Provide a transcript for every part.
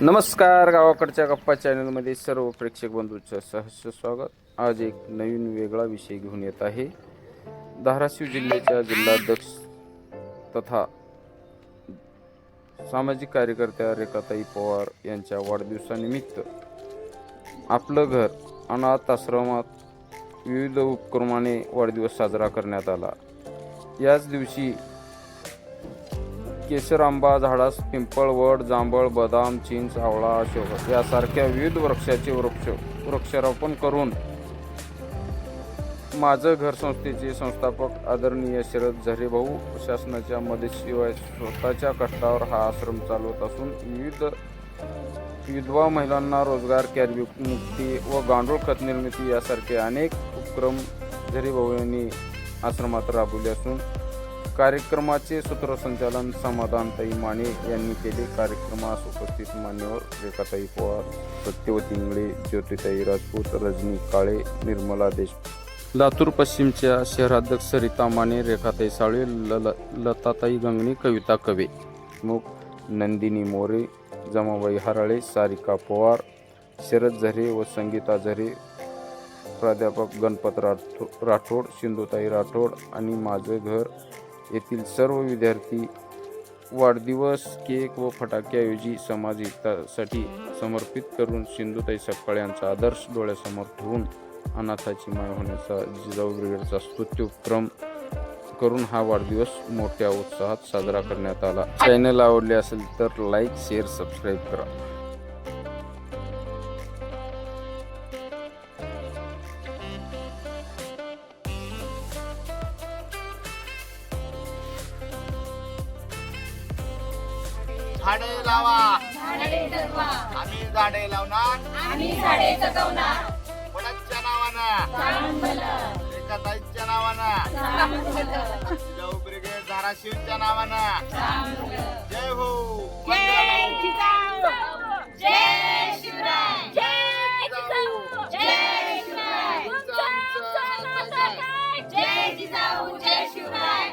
नमस्कार गावाकडच्या गप्पा चॅनलमध्ये सर्व प्रेक्षक बंधूंचं सहर्ष स्वागत. आज एक नवीन वेगळा विषय घेऊन येत आहे. धाराशिव जिल्ह्याच्या जिल्हाध्यक्ष तथा सामाजिक कार्यकर्त्या रेखाताई पवार यांच्या वाढदिवसानिमित्त आपलं घर अनाथ आश्रमात विविध उपक्रमाने वाढदिवस साजरा करण्यात आला. याच दिवशी केशर आंबा झाडास पिंपळ वड जांभळ बदाम चिंच आवळा अशोक यासारख्या विविध वृक्षाचे वृक्ष वृक्षारोपण करून माझं घर संस्थेचे संस्थापक आदरणीय शरद झरेभाऊ शासनाच्या मदतीशिवाय स्वतःच्या कष्टावर हा आश्रम चालवत असून विविध विधवा महिलांना रोजगार कॅरी मुक्ती व गांडूळ खत निर्मिती यासारखे अनेक उपक्रम झरेभाऊ यांनी आश्रमात राबवले असून कार्यक्रमाचे सूत्रसंचालन समाधानताई माने यांनी केले. कार्यक्रमास उपस्थित मान्यवर रेखाताई पवार सत्यवती इंगळे ज्योतिताई राजपूत रजनी काळे निर्मला देश लातूर पश्चिमच्या शहराध्यक्ष सरिता माने रेखाताई साळे लल लताताई गंगणे कविता कवे. मुख नंदिनी मोरे जमाबाई हराळे सारिका पवार शरद झरे व संगीता झरे प्राध्यापक गणपत राठो राठोड सिंधुताई राठोड आणि माझं घर येथील सर्व विद्यार्थी वाढदिवस केक व फटाक्याऐवजी समाज हितासाठी समर्पित करून सिंधुताई सपकाळ यांचा आदर्श डोळ्यासमोर ठेवून अनाथाची माय होण्याचा जिजाऊ ब्रिगेडचा स्तुत्य उपक्रम करून हा वाढदिवस मोठ्या उत्साहात साजरा करण्यात आला. चॅनल आवडले असेल तर लाईक शेअर सबस्क्राईब करा. झाडे लावा. आम्ही झाडे लावणार. आम्ही झाडे जगवणार. कोणाच्या नावानं? चांगलं एकाताईच्या नावानं. जिजाऊ ब्रिगेड धाराशिवच्या नावानं. जय हो. जय शिवराय. जय जिजाऊ जय शिवराय? जय जिजाऊ जय शिवराय.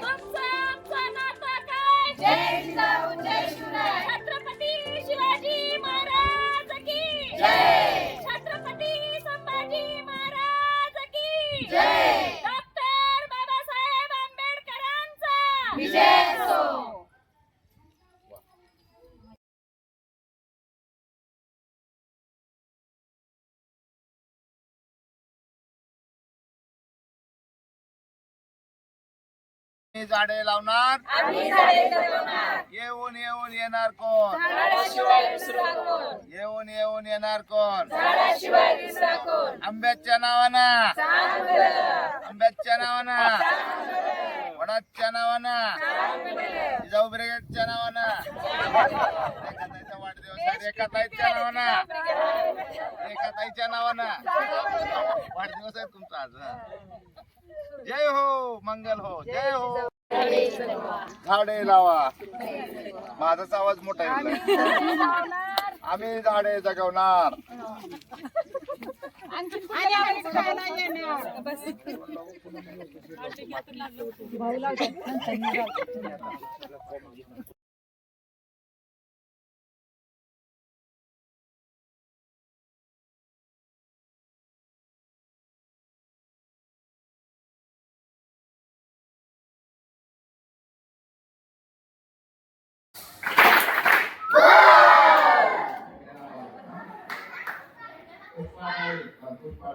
जय झाडे लावणार. आम्ही झाडे जगवणार येऊन येऊन येणार कोण? येऊन येऊन येणार कोण? आंब्याच्या नावानं. आंब्याच्या नावानं. वडाच्या नावानं. जिजाऊ ब्रिगेडच्या नावानं. वाढदिवस आहे. रेखाताईच्या नावानं. रेखाताईच्या नावानं. वाढदिवस आहे तुमचा आज. जय हो मंगल हो जय हो. झाडे लावा. माझाच आवाज मोठा आहे आम्ही झाडे जगवणार.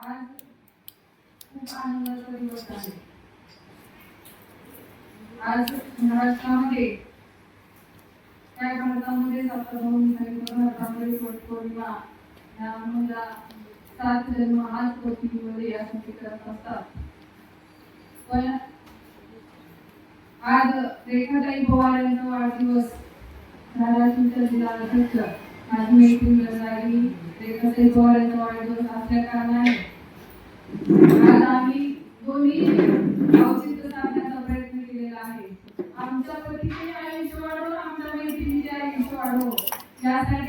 आज खूप आनंदाचा दिवस आहे आज महाराष्ट्रामध्ये त्या भारतामध्ये साताराहून सांगितलं भारतामध्ये वटपौर्णिमा ह्या मुला सात जन्म आज पृथ्वीमध्ये यासाठी करत असतात पण आज रेखाताई पवार यांचा वाढदिवस. धाराशिवच्या जिल्हा अध्यक्ष आज मी गंगारी रेखाताई पवार यांचा वाढदिवस असल्या कारणाने आज आम्ही दोन्ही औचित्य साधण्याचा प्रयत्न केलेला आहे. आमच्या पतीचे आयुष्य आमच्या मैत्रिणीचे आयुष्य यासाठी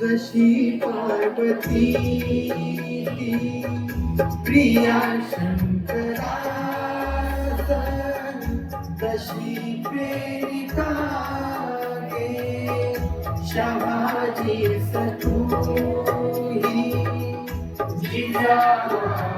जशी पार्वती प्रिया शंकरा तशी प्रेरिका गे Shahaji सतुही जिजामाई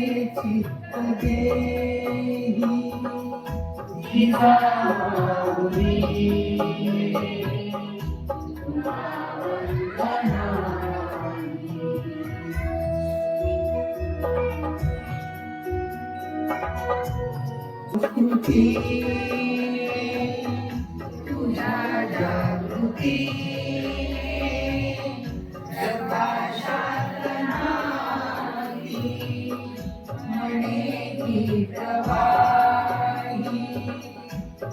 make it again. Without me. Peace.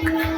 Wow.